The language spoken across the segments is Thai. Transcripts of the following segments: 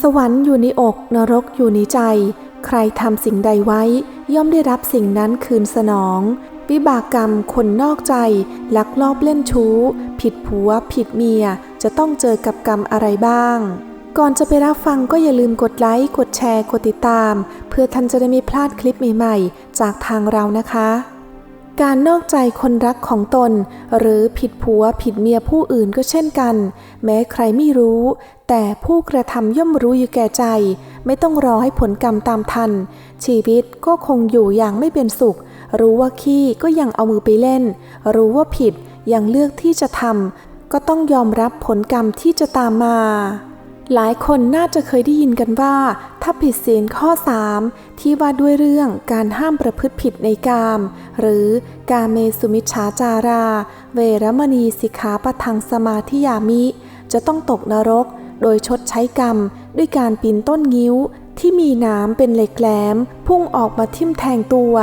สวรรค์อยู่ในอกนรกอยู่ในใจ ใครทำสิ่งใดไว้ ย่อมได้รับสิ่งนั้นคืนสนอง วิบากกรรมคนนอกใจ ลักลอบเล่นชู้ ผิดผัว ผิดเมีย จะต้องเจอกับกรรมอะไรบ้าง ก่อนจะไปรับฟังก็อย่าลืมกดไลค์ กดแชร์ กดติดตาม เพื่อท่านจะได้ไม่พลาดคลิปใหม่ ๆ จากทางเรานะคะ การนอกใจคนรักของตน หรือผิดผัวผิดเมียผู้อื่นก็เช่นกัน แม้ใครไม่รู้ แต่ผู้กระทำย่อมรู้อยู่แก่ใจ ไม่ต้องรอให้ผลกรรมตามทัน ชีวิตก็คงอยู่อย่างไม่เป็นสุข รู้ว่าขี้ก็ยังเอามือไปเล่น รู้ว่าผิดยังเลือกที่จะทำก็ต้องยอมรับผลกรรมที่จะตามมา หลายคนน่าจะเคยได้ยินกันว่า ถ้าผิดศีลข้อ 3 ที่ว่าด้วยเรื่องการห้ามประพฤติผิดในกาม หรือกาเมสุมิชฌาจารา เวรมณีสิกขาปะทังสมาธิยามิ จะต้องตกนรก โดยชดใช้กรรม ด้วยการปีนต้นงิ้ว ที่มีน้ำเป็นเหล็กแหลม พุ่งออกมาทิ่มแทงตัว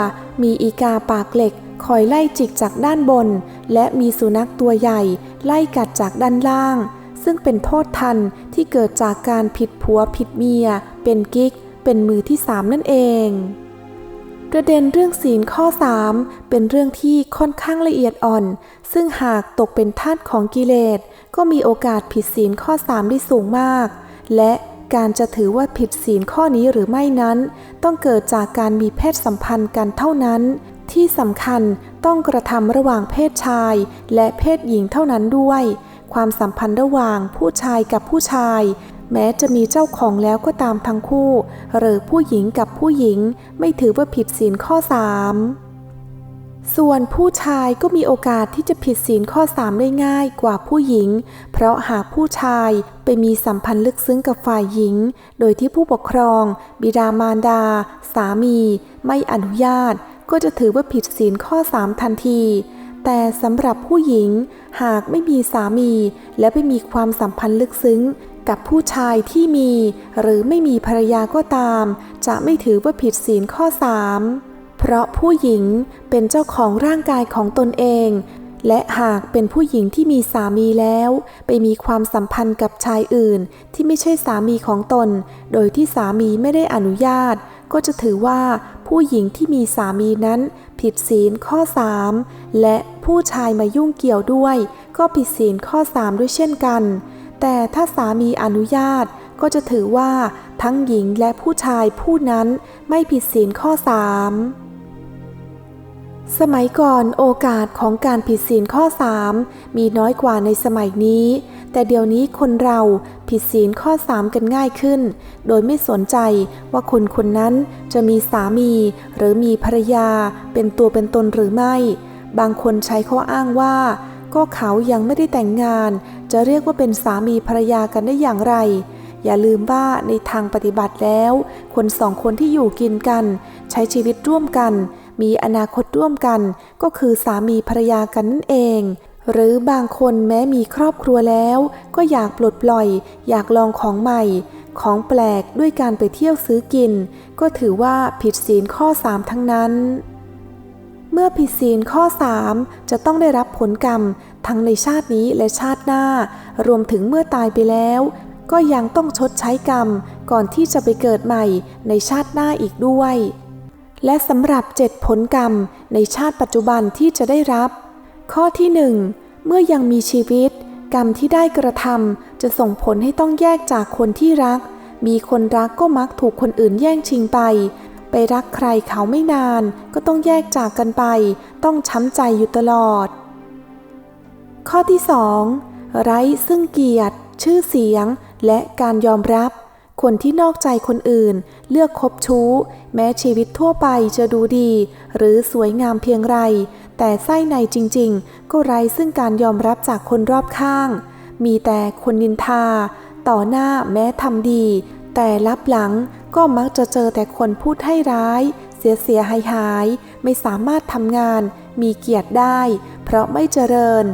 มีอีกาปากเหล็กคอยไล่จิกจากด้านบน และมีสุนัขตัวใหญ่ ไล่กัดจากด้านล่าง ซึ่งเป็นโทษทันที่เกิดจากการผิดผัวผิดเมีย เป็นกิ๊ก เป็นมือที่สามนั่นเองประเด็นเรื่องศีลข้อ 3 เป็นเรื่องที่ค่อนข้างละเอียดอ่อน ซึ่งหากตกเป็นทาสของกิเลส ก็มีโอกาสผิดศีลข้อ 3 ได้สูงมาก และการจะถือว่าผิดศีลข้อนี้หรือไม่นั้น ต้องเกิดจากการมีเพศสัมพันธ์กันเท่านั้น ที่สำคัญต้องกระทำระหว่างเพศชาย และเพศหญิงเท่านั้นด้วย ความสัมพันธ์ระหว่างผู้ชายกับผู้ชาย แม้จะมีเจ้าของแล้วก็ตามทั้งคู่ หรือผู้หญิงกับผู้หญิงไม่ถือว่าผิดศีลข้อ 3 ส่วนผู้ชายก็มีโอกาสที่จะผิดศีลข้อ 3 ได้ง่ายกว่าผู้หญิง เพราะหากผู้ชายไปมีสัมพันธ์ลึกซึ้งกับฝ่ายหญิง โดยที่ผู้ปกครอง บิดามารดา สามี ไม่อนุญาต ก็จะถือว่าผิดศีลข้อ 3 ทันที แต่สำหรับผู้หญิงหากไม่มีสามี และไปมีความสัมพันธ์ลึกซึ้ง กับผู้ชายที่มี หรือไม่มีภรรยาก็ตาม จะไม่ถือว่าผิดศีลข้อ 3 เพราะผู้หญิงเป็นเจ้าของร่างกายของตนเอง และหากเป็นผู้หญิงที่มีสามีแล้ว ไปมีความสัมพันธ์กับชายอื่น ที่ไม่ใช่สามีของตน โดยที่สามีไม่ได้อนุญาต ก็จะถือว่า ผู้หญิงที่มีสามีนั้นผิดศีลข้อ 3 และผู้ชายมายุ่งเกี่ยวด้วย ก็ผิดศีลข้อ 3 ด้วยเช่นกัน แต่ถ้าสามีอนุญาตก็จะถือว่าทั้งหญิงและผู้ชายผู้นั้นไม่ผิดศีลข้อ 3สมัยก่อนโอกาสของการผิดศีลข้อ 3 มีน้อยกว่าในสมัยนี้แต่เดี๋ยวนี้คนเราผิดศีลข้อ3กันง่ายขึ้น โดยไม่สนใจว่าคนคนนั้นจะมีสามีหรือมีภรรยาเป็นตัวเป็นตนหรือไม่ บางคนใช้ข้ออ้างว่า ก็เขายังไม่ได้แต่งงาน จะเรียกว่าเป็นสามีภรรยากันได้อย่างไร อย่าลืมว่าในทางปฏิบัติแล้ว คนสองคนที่อยู่กินกัน ใช้ชีวิตร่วมกัน มีอนาคตร่วมกัน ก็คือสามีภรรยากันนั่นเอง หรือบางคนแม้มีครอบครัวแล้ว ก็อยากปลดปล่อย อยากลองของใหม่ ของแปลกด้วยการไปเที่ยวซื้อกิน ก็ถือว่าผิดศีลข้อ 3 ทั้งนั้น เมื่อผิดศีลข้อ 3 จะต้องได้รับผลกรรม ทั้งในชาตินี้และชาติหน้า รวมถึงเมื่อตายไปแล้ว ก็ยังต้องชดใช้กรรม ก่อนที่จะไปเกิดใหม่ในชาติหน้าอีกด้วย และสำหรับเจ็ดผลกรรมในชาติปัจจุบันที่จะได้รับ ข้อที่หนึ่งเมื่อยังมีชีวิต กรรมที่ได้กระทำจะส่งผลให้ต้องแยกจากคนที่รัก มีคนรักก็มักถูกคนอื่นแย่งชิงไป ไปรักใครเขาไม่นาน ก็ต้องแยกจากกันไป ต้องช้ำใจอยู่ตลอด ข้อที่ 2. ไร้ซึ่งเกียรติ ชื่อเสียง และการยอมรับ คนที่นอกใจคนอื่น เลือกคบชู้ แม้ชีวิตทั่วไปจะดูดี หรือสวยงามเพียงไร แต่ไส้ในจริงๆ ก็ไร้ซึ่งการยอมรับจากคนรอบข้าง มีแต่คนนินทา ต่อหน้าแม้ทำดี แต่ลับหลังก็มักจะเจอแต่คนพูดให้ร้าย เสียเสียหายหายไม่สามารถทำงาน มีเกียรติได้ เพราะไม่เจริญ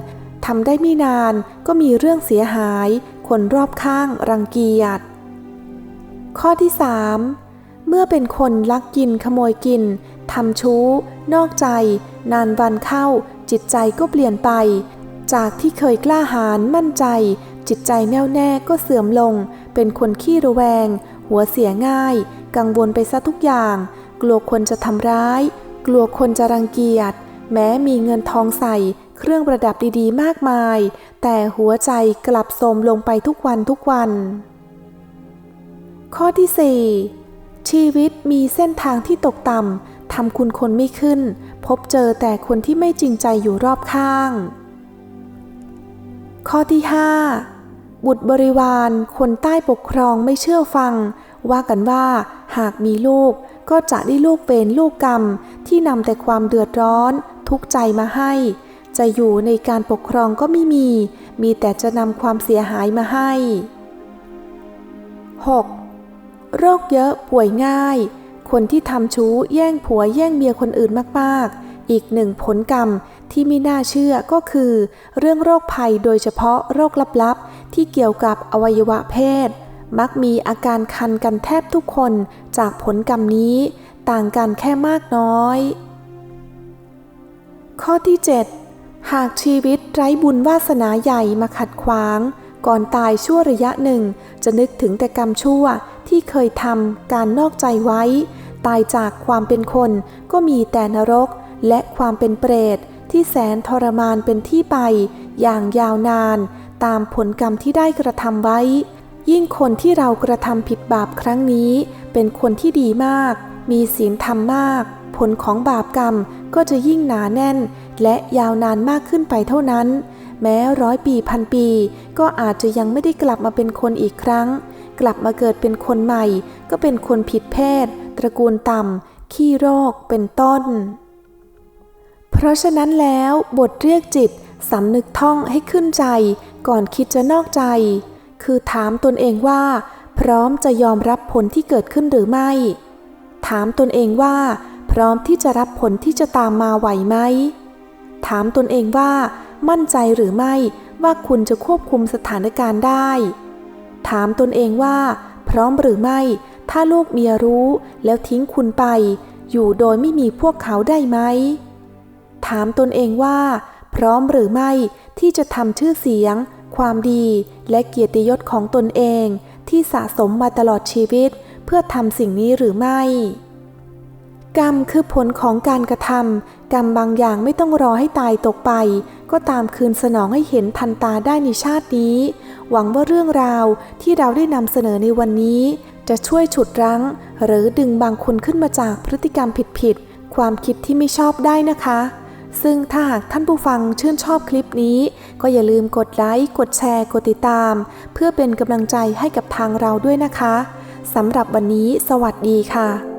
ทำได้ไม่นานก็มีเรื่องเสียหาย คนรอบข้างรังเกียจ ข้อที่ 3 เมื่อเป็นคนลักกินขโมยกิน ทำชู้ นอกใจ นานวันเข้า จิตใจก็เปลี่ยนไป จากที่เคยกล้าหาญมั่นใจ จิตใจแน่วแน่ก็เสื่อมลง เป็นคนขี้ระแวง หัวเสียง่าย กังวลไปซะทุกอย่าง กลัวคนจะทำร้าย กลัวคนจะรังเกียจ แม้มีเงินทองใส่ เครื่องประดับดีๆ มากมาย แต่หัวใจกลับโทมลงไปทุกวันทุกวัน ข้อที่ 4ชีวิตมีเส้นทางที่ตกต่ำ ทำคุณคนไม่ขึ้น พบเจอแต่คนที่ไม่จริงใจอยู่รอบข้าง ข้อที่ 5 บุตรบริวาร คนใต้ปกครองไม่เชื่อฟัง ว่ากันว่าหากมีลูกก็จะได้ลูกเวรลูกกรรม ที่นำแต่ความเดือดร้อน ทุกข์ใจมาให้ จะอยู่ในการปกครองก็ไม่มี มีแต่จะนำความเสียหายมาให้ 6. โรคเยอะป่วยง่าย คนที่ทำชู้แย่งผัวแย่งเมียคนอื่นมากๆ อีกหนึ่งผลกรรมที่ไม่น่าเชื่อก็คือ เรื่องโรคภัยโดยเฉพาะโรคลับๆ ที่เกี่ยวกับอวัยวะเพศ มักมีอาการคันกันแทบทุกคนจากผลกรรมนี้ ต่างกันแค่มากน้อย ข้อที่ 7 หากชีวิตไร้บุญวาสนาใหญ่มาขัดขวาง ก่อนตายชั่วระยะหนึ่ง จะนึกถึงแต่กรรมชั่วที่เคยทำการนอกใจไว้ ตายจากความเป็นคนก็มีแต่นรกและความเป็นเปรตที่แสนทรมานเป็นที่ไป อย่างยาวนาน ตามผลกรรมที่ได้กระทำไว้ ยิ่งคนที่เรากระทำผิดบาปครั้งนี้ เป็นคนที่ดีมาก มีศีลธรรมมาก ผลของบาปกรรมก็จะยิ่งหนาแน่น และยาวนานมากขึ้นไปเท่านั้น แม้ร้อยปีพันปี ก็อาจจะยังไม่ได้กลับมาเป็นคนอีกครั้ง กลับมาเกิดเป็นคนใหม่ ก็เป็นคนผิดเพศ ตระกูลต่ำ ขี้โรคเป็นต้น เพราะฉะนั้นแล้วบทเรียกจิตสำนึกท่องให้ขึ้นใจ ก่อนคิดจะนอกใจ คือถามตนเองว่า พร้อมจะยอมรับผลที่เกิดขึ้นหรือไม่ ถามตนเองว่า พร้อมที่จะรับผลที่จะตามมาไหวไหม ถามตนเองว่า มั่นใจหรือไม่ว่าคุณจะควบคุมสถานการณ์ได้ ถามตนเองว่า พร้อมหรือไม่ ถ้าลูกเมียรู้แล้วทิ้งคุณไป อยู่โดยไม่มีพวกเขาได้ไหม ถามตนเองว่า พร้อมหรือไม่ที่จะทำชื่อเสียง ความดีและเกียรติยศของตนเองที่สะสมมาตลอดชีวิต เพื่อทำสิ่งนี้หรือไม่ กรรมคือผลของการกระทำกรรมบางอย่างไม่ต้องรอให้ตายตกไป ก็ตามคืนสนองให้เห็นทันตาได้ในชาตินี้ หวังว่าเรื่องราวที่เราได้นำเสนอในวันนี้ จะช่วยฉุดรั้ง หรือดึงบางคนขึ้นมาจากพฤติกรรมผิดๆ ความคิดที่ไม่ชอบได้นะคะ ซึ่งถ้าหากท่านผู้ฟังชื่นชอบคลิปนี้ ก็อย่าลืมกดไลค์ กดแชร์ กดติดตาม เพื่อเป็นกำลังใจให้กับทางเราด้วยนะคะสำหรับวันนี้ สวัสดีค่ะ